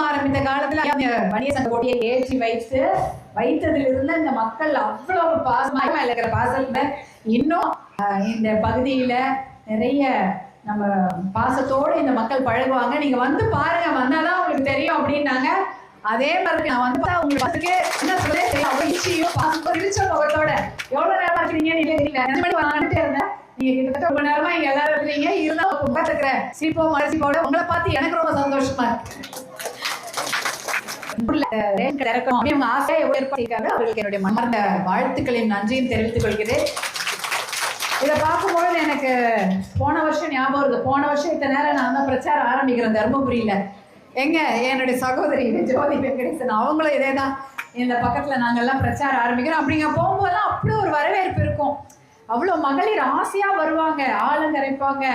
ஆரம்பித்த காலத்துல மணிய வணிக சங்க கொடியை ஏற்றி வைத்து வைத்ததுல இருந்து இந்த மக்கள் அவ்வளவு பாசமாக இருக்கிற பாசத்துல இன்னும் ஆஹ், இந்த பகுதியில நிறைய நம்ம பாசத்தோட இந்த மக்கள் பழகுவாங்க. நீங்க வந்து பாருங்க வந்தாதான் உங்களுக்கு தெரியும் அப்படின்னாங்க. அதே மாதிரி நான் வந்து உங்களுக்கு என்ன சொல்ல தெரியும் அவ்வளவு இச்சியும் முகத்தோட. எவ்வளவு நேரம் இருக்கிறீங்கன்னு இல்லை தெரியல. மணி வந்துட்டே இருந்தேன். நீங்க கிட்டத்தட்ட ரொம்ப நேரமா இங்க எல்லாரும் இருக்கீங்க இருந்தா உட்காந்துக்கிற சிரிப்போ போட உங்களை பார்த்து எனக்கு ரொம்ப சந்தோஷமா இருக்கு. ஊர்ல ஆசையா எவ்வளவு ஏற்படுத்திருக்காங்க அவர்களுக்கு என்னுடைய மன்மர்ந்த வாழ்த்துக்களையும் நன்றியும் தெரிவித்துக் கொள்கிறேன். இதை பார்க்கும்போது எனக்கு போன வருஷம் ஞாபகம் இருக்குது போன வருஷம் இத்தனை நேரம் நான் தான் பிரச்சாரம் ஆரம்பிக்கிறேன். தருமபுரியில. எங்க? என்னுடைய சகோதரி ஜோதி வெங்கடேசன். அவங்களும் இதே தான் இந்த பக்கத்துல நாங்கெல்லாம் பிரச்சாரம் ஆரம்பிக்கிறோம். அப்படிங்க போகும்போதெல்லாம் அப்படி ஒரு வரவேற்பு இருக்கும். அவ்வளோ மகளிர் ஆசையாக வருவாங்க ஆளுங்கரைப்பாங்க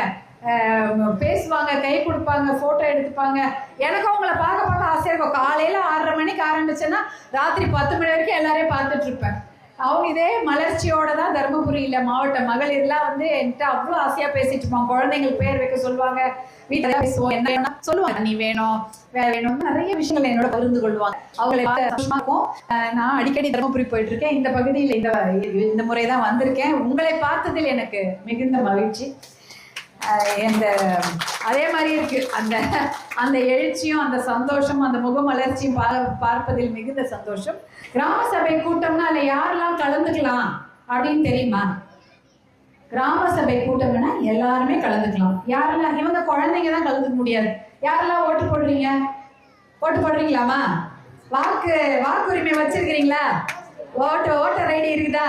பேசுவாங்க கை கொடுப்பாங்க ஃபோட்டோ எடுத்துப்பாங்க. எனக்கும் அவங்கள பார்க்க பார்க்க ஆசையாக இருக்கும். காலையில் ஆறரை மணிக்கு ஆரம்பிச்சேன்னா ராத்திரி பத்து மணி வரைக்கும் எல்லாரையும் பார்த்துட்ருப்பேன் அவங்க இதே மலர்ச்சியோட தான் தருமபுரியில மாவட்ட மகளிர்லாம் வந்து என்கிட்ட அவ்வளோ ஆசையா பேசிட்டு இருப்பாங்க. குழந்தைங்களுக்கு பேர் வைக்க சொல்லுவாங்க. வீட்டில் பேசுவோம். என்ன சொல்லுவாங்க. நீ வேணும் வேற வேணும். நிறைய விஷயங்கள் என்னோட பகிர்ந்து கொள்வாங்க. அவங்களை சந்தோஷமாக்கும் நான் அடிக்கடி தருமபுரி போயிட்டு இருக்கேன். இந்த பகுதியில் இந்த இந்த முறை தான் வந்திருக்கேன். உங்களை பார்த்ததில் எனக்கு மிகுந்த மகிழ்ச்சி. இந்த அதே மாதிரி இருக்கு. அந்த அந்த எழுச்சியும் அந்த சந்தோஷம் அந்த முகமலர்ச்சியும் பா பார்ப்பதில் மிகுந்த சந்தோஷம். கிராம சபை கூட்டம்னா அதில் யாரெல்லாம் கலந்துக்கலாம் அப்படின்னு தெரியுமா? கிராம சபை கூட்டம்னா எல்லாருமே கலந்துக்கலாம். யாரெல்லாம் இவங்க குழந்தைங்க தான் கலந்துக்க முடியாது. யாரெல்லாம் ஓட்டு போடுறீங்க? ஓட்டு போடுறீங்களாமா வாக்கு வாக்குரிமை வச்சிருக்கிறீங்களா? ஓட்டு ஓட்டர் ஐடி இருக்குதா?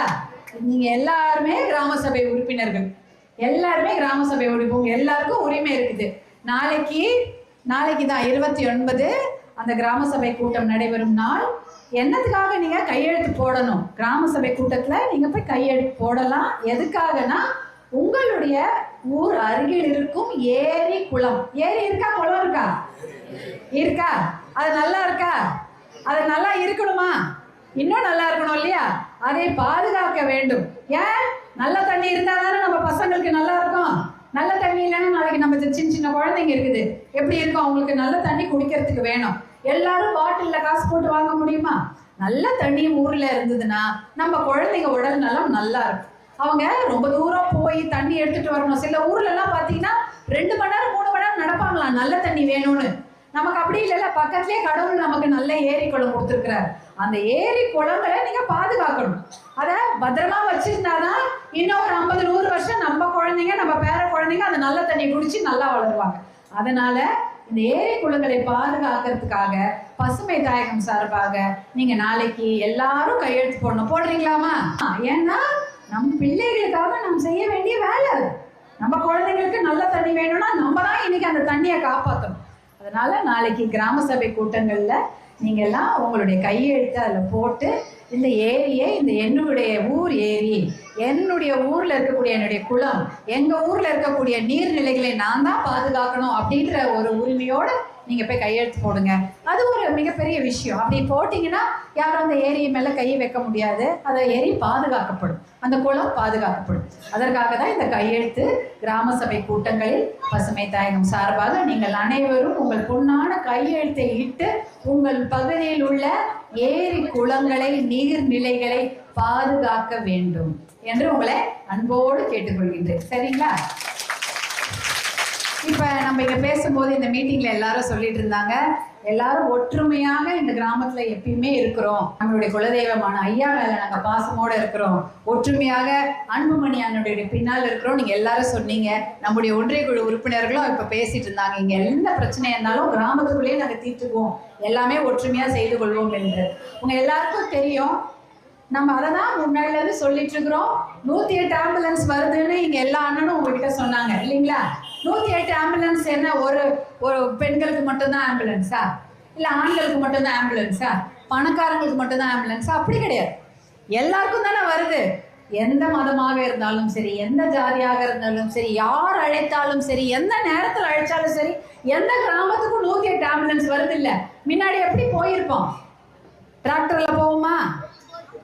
நீங்க எல்லாருமே கிராம சபை உறுப்பினர்கள். எல்லாருமே கிராம சபை ஒழிப்போம் எல்லாருக்கும் உரிமை இருக்குது. நாளைக்கு நாளைக்கு தான் இருபத்தி ஒன்பது அந்த கிராம சபை கூட்டம் நடைபெறும் நாள். என்னத்துக்காக நீங்க கையெழுத்து போடணும்? கிராம சபை கூட்டத்துல நீங்க போய் கையெழுத்து போடலாம். எதுக்காகனா உங்களுடைய ஊர் அருகில் இருக்கும் ஏரி குளம். ஏரி இருக்கா? குளம் இருக்கா? இருக்கா? அது நல்லா இருக்கா? அது நல்லா இருக்கணுமா? இன்னும் நல்லா இருக்கணும் இல்லையா? அதை பாதுகாக்க வேண்டும். ஏன்? நல்ல தண்ணி இருந்தா தானே நம்ம பசங்களுக்கு நல்லா இருக்கும். நல்ல தண்ணி இல்லைன்னா நாளைக்கு நம்ம சின்ன சின்ன குழந்தைங்க இருக்குது. எப்படி இருக்கும்? அவங்களுக்கு நல்ல தண்ணி குடிக்கிறதுக்கு வேணும். எல்லாரும் பாட்டில்ல காசு போட்டு வாங்க முடியுமா? நல்ல தண்ணி ஊர்ல இருந்ததுன்னா நம்ம குழந்தைங்க உடல் நலம் நல்லா இருக்கும். அவங்க ரொம்ப தூரம் போய் தண்ணி எடுத்துட்டு வரணும். சில ஊர்ல எல்லாம் பாத்தீங்கன்னா ரெண்டு மணி நேரம் மூணு மணி நேரம் நடப்பாங்களாம். நல்ல தண்ணி வேணும்னு. நமக்கு அப்படி இல்லைல்ல பக்கத்துலேயே கடவுள் நமக்கு நல்ல ஏரி குளம் கொடுத்துருக்குறாரு. அந்த ஏரி குளங்களை நீங்கள் பாதுகாக்கணும். அதை பத்திரமா வச்சிருந்தாதான் இன்னும் ஒரு ஐம்பது நூறு வருஷம் நம்ம குழந்தைங்க நம்ம பேர குழந்தைங்க அந்த நல்ல தண்ணி குடிச்சு நல்லா வளருவாங்க. அதனால இந்த ஏரி குளங்களை பாதுகாக்கிறதுக்காக பசுமை தாயகம் சார்பாக நீங்க நாளைக்கு எல்லாரும் கையெழுத்து போடணும். போடுறீங்களாமா ஏன்னா நம் பிள்ளைகளுக்காக நாம் செய்ய வேண்டிய வேலை அது. நம்ம குழந்தைங்களுக்கு நல்ல தண்ணி வேணும்னா நம்ம தான் இன்னைக்கு அந்த தண்ணியை காப்பாற்றணும் அதனால நாளைக்கு கிராம சபை கூட்டங்களில் நீங்க எல்லாம் உங்களுடைய கையெழுத்து அதில் போட்டு இந்த ஏரியை இந்த என்னுடைய ஊர் ஏரி என்னுடைய ஊரில் இருக்கக்கூடிய என்னுடைய குளம் எங்கள் ஊரில் இருக்கக்கூடிய நீர்நிலைகளை நான் தான் பாதுகாக்கணும் அப்படின்ற ஒரு உரிமையோட நீங்க போய் கையெழுத்து போடுங்க. அது ஒரு மிகப்பெரிய விஷயம். அப்படி போட்டீங்கன்னா யாரும் அந்த ஏரி மேல கையை வைக்க முடியாது. அந்த ஏரி பாதுகாக்கப்படும். அந்த குளம் பாதுகாக்கப்படும். அதற்காக தான் இந்த கையெழுத்து கிராம சபை கூட்டங்களில் பசுமை தாயகம் சார்பாக நீங்கள் அனைவரும் உங்கள் பொன்னான கையெழுத்தை இட்டு உங்கள் பகுதியில் உள்ள ஏரி குளங்களை நீர்நிலைகளை பாதுகாக்க வேண்டும் என்று உங்களை அன்போடு கேட்டுக்கொள்கின்றேன். சரிங்களா? இப்போ நம்ம இங்கே பேசும்போது இந்த மீட்டிங்கில் எல்லாரும் சொல்லிட்டு இருந்தாங்க. எல்லாரும் ஒற்றுமையாக இந்த கிராமத்தில் எப்பயுமே இருக்கிறோம். நம்மளுடைய குலதெய்வமான ஐயா மேலே நாங்கள் பாசமோடு இருக்கிறோம். ஒற்றுமையாக அன்புமணி அண்ணனுடைய பின்னால் இருக்கிறோம். நீங்கள் எல்லாரும் சொன்னீங்க. நம்முடைய ஒன்றிய குழு உறுப்பினர்களும் இப்போ பேசிட்டு இருந்தாங்க. இங்கே எந்த பிரச்சனையாக இருந்தாலும் கிராமத்துக்குள்ளேயே நாங்கள் தீர்த்துக்குவோம். எல்லாமே ஒற்றுமையாக செய்து கொள்வோம் என்று. உங்கள் எல்லாருக்கும் தெரியும். நம்ம அதை தான் முன்னாடியிலேருந்து சொல்லிட்டு இருக்கிறோம். நூற்றி எட்டு ஆம்புலன்ஸ் வருதுன்னு இங்கே எல்லா அண்ணனும் உங்ககிட்ட சொன்னாங்க இல்லைங்களா? நூற்றி எட்டு ஆம்புலன்ஸ் என்ன ஒரு ஒரு பெண்களுக்கு மட்டும்தான் ஆம்புலன்ஸா இல்லை ஆண்களுக்கு மட்டும்தான் ஆம்புலன்ஸா பணக்காரங்களுக்கு மட்டும்தான் ஆம்புலன்ஸா அப்படி கிடையாது. எல்லாருக்கும் தானே வருது. எந்த மதமாக இருந்தாலும் சரி எந்த ஜாதியாக இருந்தாலும் சரி யார் அழைத்தாலும் சரி எந்த நேரத்தில் அழைச்சாலும் சரி எந்த கிராமத்துக்கும் நூற்றி எட்டு ஆம்புலன்ஸ் வருது இல்லை முன்னாடி எப்படி போயிருப்போம்? டிராக்டர்ல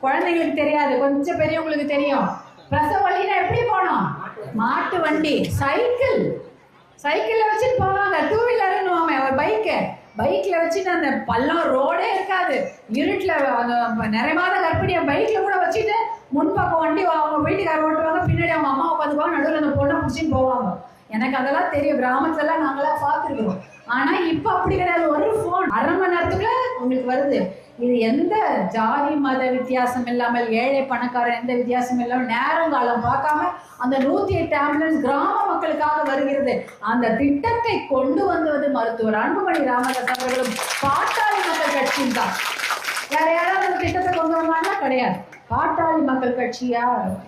குழந்தைங்களுக்கு தெரியாது கொஞ்சம் பெரியவங்களுக்கு தெரியும். பிரசவ வழினா எப்படி போனோம் மாட்டு வண்டி சைக்கிள். சைக்கிள்ல வச்சுட்டு போவாங்க. டூ வீலர்னு ஒரு பைக்கு பைக்ல வச்சுட்டு அந்த பள்ளம் ரோடே இருக்காது. இருட்டில் அந்த நிறைமாத கர்ப்பிணிய பைக்ல கூட வச்சுட்டு முன்பக்கம் வண்டி அவங்க வீட்டுக்கார ஓட்டுவாங்க. பின்னாடி அவங்க அம்மா உட்காந்துக்குவாங்க. நடுவில் அந்த பொண்ணை பிடிச்சின்னு போவாங்க. எனக்கு அதெல்லாம் தெரியும். கிராமத்துலலாம் நாங்களாம் பார்த்துருக்கோம் ஆனா இப்ப அப்படி கிடையாது. ஒரு ஃபோன் அரை மணி நேரத்துக்குள்ள உங்களுக்கு வருது. இது எந்த ஜாதி மத வித்தியாசம் இல்லாமல் ஏழை பணக்காரன் எந்த வித்தியாசம் இல்லாமல் நேரம் காலம் பார்க்காம அந்த நூத்தி எட்டு ஆம்புலன்ஸ் கிராம மக்களுக்காக வருகிறது. அந்த திட்டத்தை கொண்டு வந்தது மருத்துவர் அன்புமணி ராமதாஸ் அவர்களும் பாட்டாளி மக்கள் கட்சியும் தான் வேற யாராவது அந்த திட்டத்தை கொண்டு வந்தாங்கன்னா கிடையாது. பாட்டாளி மக்கள் கட்சியா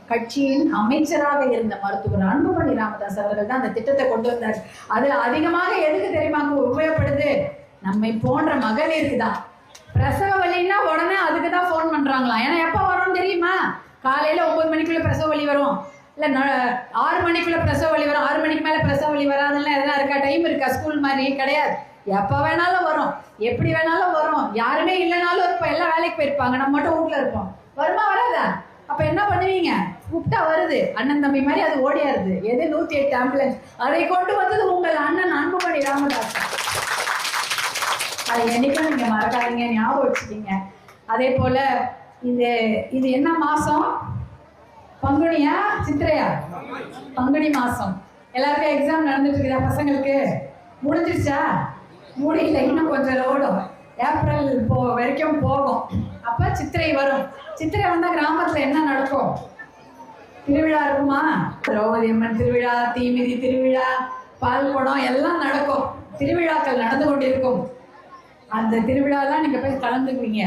கட்சியின் அமைச்சராக இருந்த மருத்துவர் அன்புமணி ராமதாஸ் அவர்கள் தான் அந்த திட்டத்தை கொண்டு வந்தார். அது அதிகமாக எதுக்கு தெரியுமாங்க உபயோகப்படுது. நம்மை போன்ற மகளிருக்கு தான் பிரசவ வலின்னா உடனே அதுக்கு தான் ஃபோன் பண்றாங்களாம். ஏன்னா எப்போ வரும்னு தெரியுமா? காலையில ஒன்பது மணிக்குள்ள பிரசவ வலி வரும். இல்லை ந- ஆறு மணிக்குள்ள பிரசவ வலி வரும். ஆறு மணிக்கு மேலே பிரசவ வலி வராதுலாம் எதனா இருக்கா? டைம் இருக்கா? ஸ்கூல் மாதிரி? கிடையாது. எப்போ வேணாலும் வரும். எப்படி வேணாலும் வரும். யாருமே இல்லைனாலும் இருப்போம் எல்லாம் வேலைக்கு போயிருப்பாங்க. நம்ம மட்டும் வீட்ல இருப்போம். வருமா வராதா? அப்ப என்ன பண்ணுவீங்க? கூப்பிட்டா வருது. அண்ணன் தம்பி மாதிரி அது ஓடியாருது. எது நூத்தி எட்டு ஆம்புலன்ஸ் அதை கொண்டு வந்தது உங்கள் அண்ணன் அன்புமணி ராமதாஸ். அதை என்னைக்கும் நீங்க மறக்காதீங்க. ஞாபகம் வச்சுக்கீங்க. அதே போல இது இது என்ன மாசம்? பங்குனியா சித்திரையா? பங்குனி மாசம். எல்லாருக்கும் எக்ஸாம் நடந்துட்டு இருக்குதா. பசங்களுக்கு முடிஞ்சிருச்சா? முடியல இன்னும் கொஞ்சம் ஓடும் ஏப்ரல் போ வரைக்கும் போகும். அப்போ சித்திரை வரும். சித்திரை வந்தால் கிராமத்தில் என்ன நடக்கும்? திருவிழா இருக்குமா? திரௌபதி அம்மன் திருவிழா தீமிதி திருவிழா பால் குடம் எல்லாம் நடக்கும். திருவிழாக்கள் நடந்து கொண்டிருக்கும். அந்த திருவிழாலாம் நீங்கள் போய் கலந்துக்குவீங்க.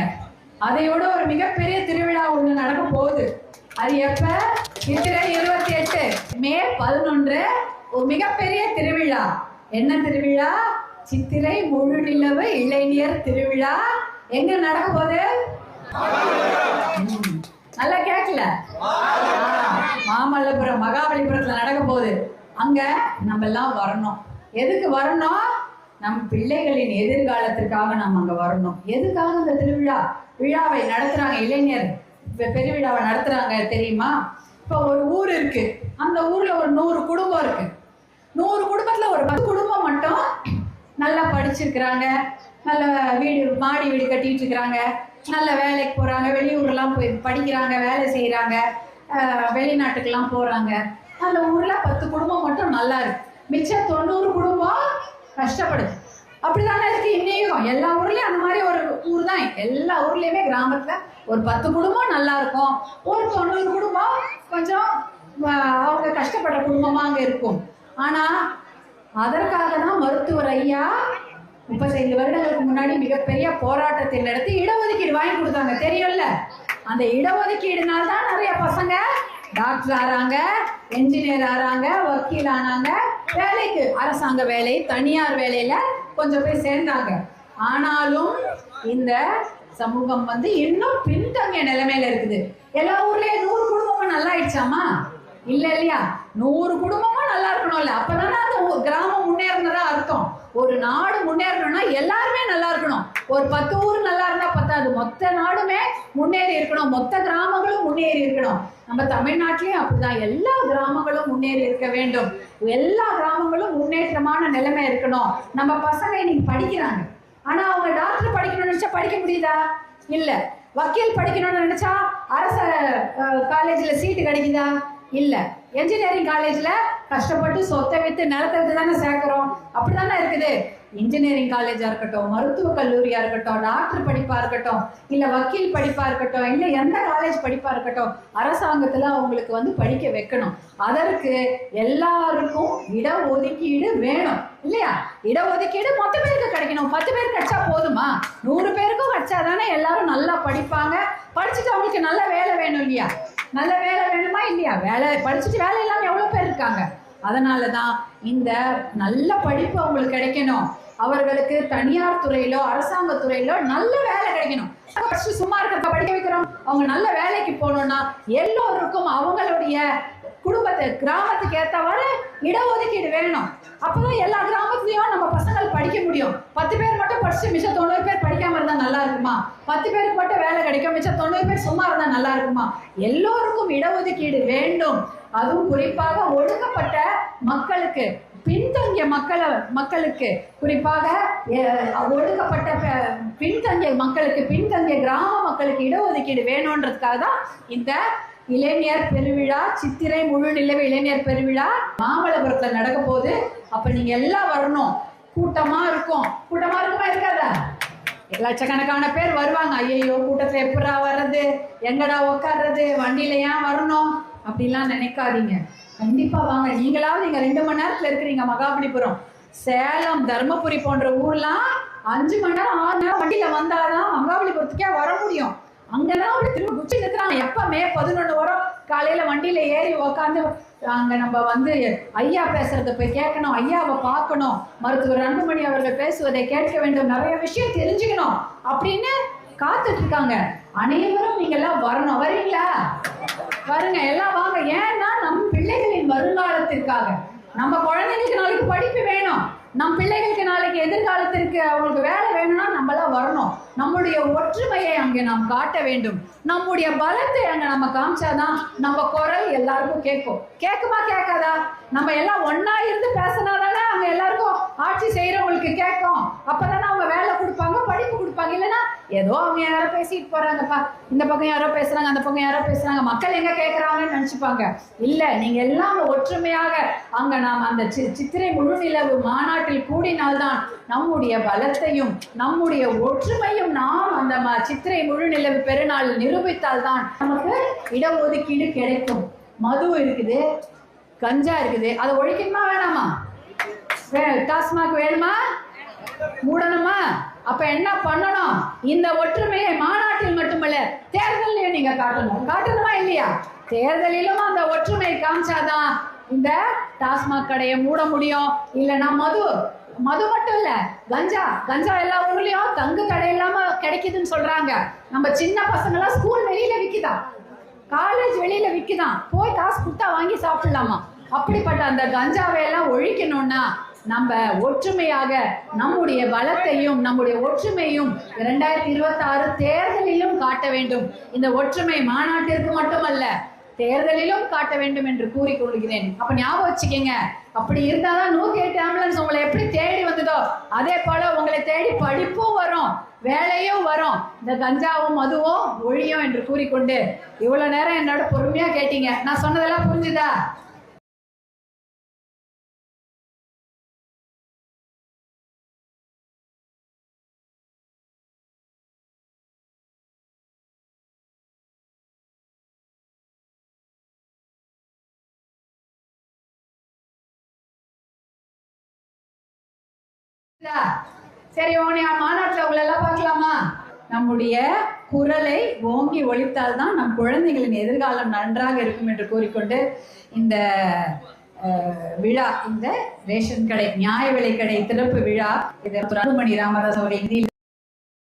அதையோட ஒரு மிகப்பெரிய திருவிழா ஒன்று நடக்க போகுது. அது எப்போ? சித்திரை இருபத்தி எட்டு. மே பதினொன்று. ஒரு மிகப்பெரிய திருவிழா. என்ன திருவிழா? சித்திரை முழு நிலவு இளைஞர் திருவிழா. எங்க நடக்க போகுது? ம், நல்லா கேட்கல மாமல்லபுரம் மகாபலிபுரத்துல நடக்க போகுது. அங்க நம்ம எல்லாம் வரணும். எதுக்கு வரணும்? நம் பிள்ளைகளின் எதிர்காலத்திற்காக நாம் அங்க வரணும். எதுக்காக இந்த திருவிழா? விழாவை நடத்துறாங்க இளைஞர். பெருவிழாவை நடத்துறாங்க தெரியுமா? இப்போ ஒரு ஊர் இருக்கு. அந்த ஊர்ல ஒரு நூறு குடும்பம் இருக்கு. நூறு குடும்பத்துல ஒரு பத்து குடும்பம் மட்டும் நல்லா படிச்சிருக்கிறாங்க. நல்ல வீடு மாடி வீடு கட்டிட்டு இருக்கிறாங்க நல்ல வேலைக்கு போகிறாங்க வெளியூர்லாம் போய் படிக்கிறாங்க வேலை செய்கிறாங்க வெளிநாட்டுக்கெல்லாம் போகிறாங்க அந்த ஊரில் பத்து குடும்பம் மட்டும் நல்லா இருக்கு. மிச்சம் தொண்ணூறு குடும்பம் கஷ்டப்படுது. அப்படிதானே இருக்குது இன்னையும்? எல்லா ஊர்லேயும் அந்த மாதிரி ஒரு ஊர் தான். எல்லா ஊர்லேயுமே கிராமத்தில் ஒரு பத்து குடும்பம் நல்லா இருக்கும். ஒரு தொண்ணூறு குடும்பம் கொஞ்சம் அவங்க கஷ்டப்படுற குடும்பமாக அங்கே இருக்கும். ஆனால் அதற்காக தான் மருத்துவர் ஐயா முப்பத்தைந்து வருடங்களுக்கு முன்னாடி மிகப்பெரிய போராட்டத்தை நடத்தி இடஒதுக்கீடு வாங்கி கொடுத்தாங்க. தெரியும்ல? அந்த இடஒதுக்கீடுனால தான் நிறைய பசங்க டாக்டர் ஆறாங்க என்ஜினியர் ஆறாங்க வக்கீல் ஆனாங்க. வேலைக்கு அரசாங்க வேலை தனியார் வேலையில கொஞ்சம் போய் சேர்ந்தாங்க. ஆனாலும் இந்த சமூகம் வந்து இன்னும் பின்தங்கிய நிலைமையில இருக்குது. எல்லா ஊர்லயும் நூறு குடும்பமும் நல்லா ஆயிடுச்சாமா இல்ல இல்லையா? நூறு குடும்பமும் நல்லா இருக்கணும்ல அப்பதானே அந்த கிராமம் முன்னேறினதா அர்த்தம். ஒரு நாடு முன்னேறணும்னா எல்லாருமே நல்லா இருக்கணும். ஒரு பத்து ஊர் நல்லா இருந்தா பத்தாது. மொத்த நாடுமே முன்னேறி இருக்கணும். மொத்த கிராமங்களும் முன்னேறி இருக்கணும். நம்ம தமிழ்நாட்டிலயும் அப்படிதான். எல்லா கிராமங்களும் முன்னேறி இருக்க வேண்டும். எல்லா கிராமங்களும் முன்னேற்றமான நிலைமை இருக்கணும். நம்ம பசங்க இன்னைக்கு படிக்கிறாங்க. ஆனா அவங்க டாக்டர் படிக்கணும்னு நினைச்சா படிக்க முடியுதா? இல்ல. வக்கீல் படிக்கணும்னு நினைச்சா அரச காலேஜ்ல சீட்டு கிடைக்குதா? இல்லை. என்ஜினியரிங் காலேஜ்ல கஷ்டப்பட்டு சொத்தை வித்து நிலத்தை வித்து தானே சேர்க்கிறோம். அப்படிதானே இருக்குது? இன்ஜினியரிங் காலேஜா இருக்கட்டும் மருத்துவ கல்லூரியா இருக்கட்டும் டாக்டர் படிப்பா இருக்கட்டும் இல்ல வக்கீல் படிப்பா இருக்கட்டும் இல்ல எந்த காலேஜ் படிப்பா இருக்கட்டும் அரசாங்கத்துல அவங்களுக்கு வந்து படிக்க வைக்கணும். அதற்கு எல்லாருக்கும் இட ஒதுக்கீடு வேணும் இல்லையா? இட ஒதுக்கீடு மொத்த பேருக்கு கிடைக்கணும். பத்து பேருக்கு கிடைச்சா போதுமா? நூறு பேருக்கும் கிடைச்சா தானே எல்லாரும் நல்லா படிப்பாங்க? படிச்சுட்டு அவங்களுக்கு நல்ல வேலை வேணும் இல்லையா? நல்ல வேலை வேணுமா இல்லையா? வேலை படிச்சுட்டு வேலை இல்லாம எவ்வளவு பேர் இருக்காங்க? அதனால தான் இந்த நல்ல படிப்பு அவங்களுக்கு கிடைக்கணும். அவர்களுக்கு தனியார் துறையிலோ அரசாங்க துறையிலோ நல்ல வேலை கிடைக்கணும். படிச்சு சும்மா இருக்கிறத படிக்க வைக்கிறோம். அவங்க நல்ல வேலைக்கு போகணும்னா எல்லோருக்கும் அவங்களுடைய குடும்பத்தை கிராமத்துக்கு ஏற்றவாறு இடஒதுக்கீடு வேணும். அப்பதான் எல்லா கிராமத்துலயும் நம்ம பசங்கள் படிக்க முடியும். பத்து பேர் மட்டும் படிச்சு மிச்சம் தொண்ணூறு பேர் படிக்காம இருந்தா நல்லா இருக்குமா? பத்து பேருக்கு மட்டும் வேலை கிடைக்கும். மிச்சம் தொண்ணூறு பேர் சும்மா இருந்தா நல்லா இருக்குமா? எல்லோருக்கும் இடஒதுக்கீடு வேண்டும். அதுவும் குறிப்பாக ஒடுக்கப்பட்ட மக்களுக்கு பின்தங்கிய மக்களை மக்களுக்கு. குறிப்பாக அஹ், ஒடுக்கப்பட்ட பின்தங்கிய மக்களுக்கு பின்தங்கிய கிராம மக்களுக்கு இடஒதுக்கீடு வேணுன்றதுக்காக தான் இந்த இளைஞர் பெருவிழா சித்திரை முழு நிலவு இளைஞர் பெருவிழா மாமல்லபுரத்தில் நடக்க போகுது. அப்போ நீங்கள் எல்லாம் வரணும். கூட்டமாக இருக்கும். கூட்டமாக இருக்குமா இருக்காதா? லட்சக்கணக்கான பேர் வருவாங்க. ஐயையோ கூட்டத்தில் எப்படா வர்றது? எங்கடா உட்கார்றது வண்டியில ஏன் வரணும்? அப்படிலாம் நினைக்காதீங்க. கண்டிப்பா வாங்க. நீங்களாவது நீங்க ரெண்டு மணி நேரத்துல இருக்கிறீங்க மகாபலிபுரம். சேலம் தர்மபுரி போன்ற ஊர்லாம் அஞ்சு மணி நேரம் ஆறு நேரம் வண்டியில வந்தாதான் மகாபலிபுரத்துக்கே வர முடியும். அங்கதான் ஒரு திரும்ப குச்சி நிறுத்துறாங்க எப்ப மே பதினொன்று வரும். காலையில வண்டியில ஏறி உக்காந்து அங்க நம்ம வந்து ஐயா பேசுறத போய் கேட்கணும் ஐயாவை பார்க்கணும். மருத்துவர் அன்புமணி அவர்கள் பேசுவதை கேட்க வேண்டும். நிறைய விஷயம் தெரிஞ்சுக்கணும் அப்படின்னு காத்துட்டு இருக்காங்க. அனைவரும் நீங்க எல்லாம் வரணும். வரீங்களா? பாருங்க எல்லாம் வாங்க. ஏன்னா நம் பிள்ளைகளின் வருங்காலத்திற்காக நம்ம குழந்தைங்களுக்கு நாளைக்கு படிப்பு வேணும். நம் பிள்ளைகளுக்கு நாளைக்கு எதிர்காலத்திற்கு அவங்களுக்கு வேலை வேணும்னா நம்மளாம் வரணும். நம்முடைய ஒற்றுமையை அங்கே நாம் காட்ட வேண்டும். நம்முடைய பலத்தை அங்கே நம்ம காமிச்சாதான் நம்ம குரல் எல்லாருக்கும் கேட்கும். கேட்குமா கேட்காதா? நம்ம எல்லாம் ஒன்னா இருந்து பேசினாதானே அங்க எல்லாருக்கும் ஆட்சி செய்யறவங்களுக்கு கேட்கும். அப்பதானே அவங்க வேலை கொடுப்பாங்க கொடுப்பாங்க இல்லைன்னா ஏதோ அவங்க யாரோ பேசிட்டு போறாங்கப்பா. இந்த பக்கம் யாரோ பேசுறாங்க அந்த பக்கம் யாரோ பேசுறாங்க. மக்கள் எங்க கேட்கறாங்கன்னு நினைச்சுப்பாங்க. இல்ல நீங்க எல்லாம் ஒற்றுமையாக அங்க நாம் அந்த சி- சித்திரை முழுநிலவு மாநாட்டில் கூடினால்தான் நம்முடைய பலத்தையும் நம்முடைய ஒற்றுமையும் நாம் அந்த சித்திரை முழுநிலவு பெருநாள் நிரூபித்தால்தான் நமக்கு இடஒதுக்கீடு கிடைக்கும். மது இருக்குது கஞ்சா இருக்குது. அதை ஒழிக்கணுமா வேணாமா? டாஸ்மாக் வேணுமா? மூடணுமா? அப்ப என்ன பண்ணணும்? இந்த ஒற்றுமையை மாநாட்டில் மட்டுமல்ல தேர்தலையும் நீங்க காட்டணும். காட்டணுமா இல்லையா? தேர்தலிலும் அந்த ஒற்றுமை காமிச்சாதான் இந்த டாஸ்மாக் கடையை மூட முடியும். இல்லைன்னா மது மது மட்டும் இல்ல கஞ்சா கஞ்சா எல்லா ஊர்லயும் தங்கு கடை இல்லாம கிடைக்குதுன்னு சொல்றாங்க. நம்ம சின்ன பசங்க எல்லாம் ஸ்கூல் வெளியில விக்குதா? காலேஜ் வெளியில விக்குதான் போய் காசு கொடுத்தா வாங்கி சாப்பிடலாமா? அப்படிப்பட்ட அந்த கஞ்சாவை எல்லாம் ஒழிக்கணும்னா நம்ம ஒற்றுமையாக நம்முடைய பலத்தையும் நம்முடைய ஒற்றுமையும் இரண்டாயிரத்தி இருபத்தி ஆறு தேர்தலிலும் காட்ட வேண்டும். இந்த ஒற்றுமை மாநாட்டிற்கு மட்டுமல்ல தேர்தலிலும் காட்ட வேண்டும் என்று கூறிக்கொள்கிறேன். அப்ப ஞாபகம் வச்சுக்கோங்க அப்படி இருந்தாதான் நூத்தி எட்டு ஆம்புலன்ஸ் உங்களை எப்படி தேடி வந்ததோ அதே போல உங்களை தேடி படிப்பும் வரும் வேலையும் வரும். இந்த கஞ்சாவும் மதுவும் ஒழியும் என்று கூறிக்கொண்டு இவ்வளவு நேரம் என்னோட பொறுமையா கேட்டீங்க. நான் சொன்னதெல்லாம் புரிஞ்சுதா? சரி உன்னை மாநாட்டில் உங்களெல்லாம் பார்க்கலாமா? நம்முடைய குரலை ஓங்கி ஒழித்தால் தான் நம் குழந்தைகளின் எதிர்காலம் நன்றாக இருக்கும் என்று கூறிக்கொண்டு இந்த விழா இந்த ரேஷன் கடை நியாய விலை கடை திறப்பு விழா இது மணி ராமதாஸ் அவர் இந்தியில்